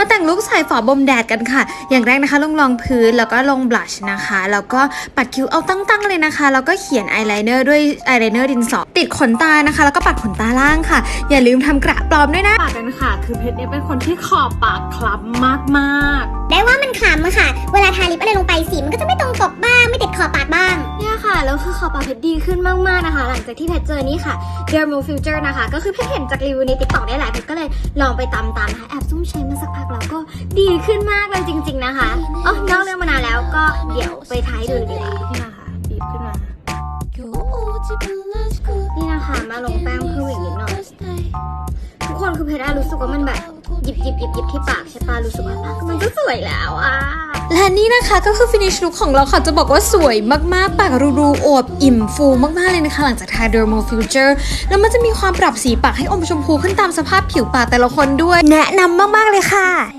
มาแต่งลุคใส่ฝอบมแดดกันค่ะ อย่างแรกนะคะลงรองพื้นแล้วก็ลงบลัชนะคะ แล้วก็ปัดคิ้วเอาตั้งๆเลยนะคะ แล้วก็เขียนอายไลเนอร์ด้วยอายไลเนอร์ดินสอติดขนตานะคะ แล้วก็ปัดขนตาล่างค่ะ อย่าลืมทำกระปลอมด้วยนะปากกันค่ะ คือเพชรเนี่ยเป็นคนที่ขอบปากคล้ำมากได้ว่ามันคล้ำอะค่ะ เวลาทาลิปอะไรลงไปสีมัน คือขอปากเพชรดีขึ้นมากๆนะคะ หลังจากที่เพชรเจอนี่ค่ะ Dermo Future นะคะ ก็คือเพชรเห็นจากรีวิวใน TikTok ได้แหละเพชรก็เลยลองไปตามๆนะคะแอบซุ่มใช้มาสักพักแล้วก็ดีขึ้นมากเลยจริง ๆนะคะอ๋อนอกเรื่องมานานแล้วก็เดี๋ยวไปท้ายดูเลยดีกว่านี่นะคะบีบขึ้นมา นี่นะคะมาลงแป้งเพิ่มอีกนิดหน่อยทุกคนคือเพชรรู้สึกว่ามันแบบหยิบหยิบหยิบหยิบที่ปากใช่ปะรู้สึกว่ามันก็สวยแล้วอะ และนี่นะคะก็คือฟินิชลุคของเราค่ะจะบอกว่าสวยมากๆ ปากรูๆอวบอิ่มฟูมากๆเลยนะคะ หลังจากทาเดอร์โมฟิลเจอร์แล้วมันจะมีความปรับสีปากให้อมชมพูขึ้นตามสภาพผิวปากแต่ละคนด้วย แนะนำมากๆเลยค่ะ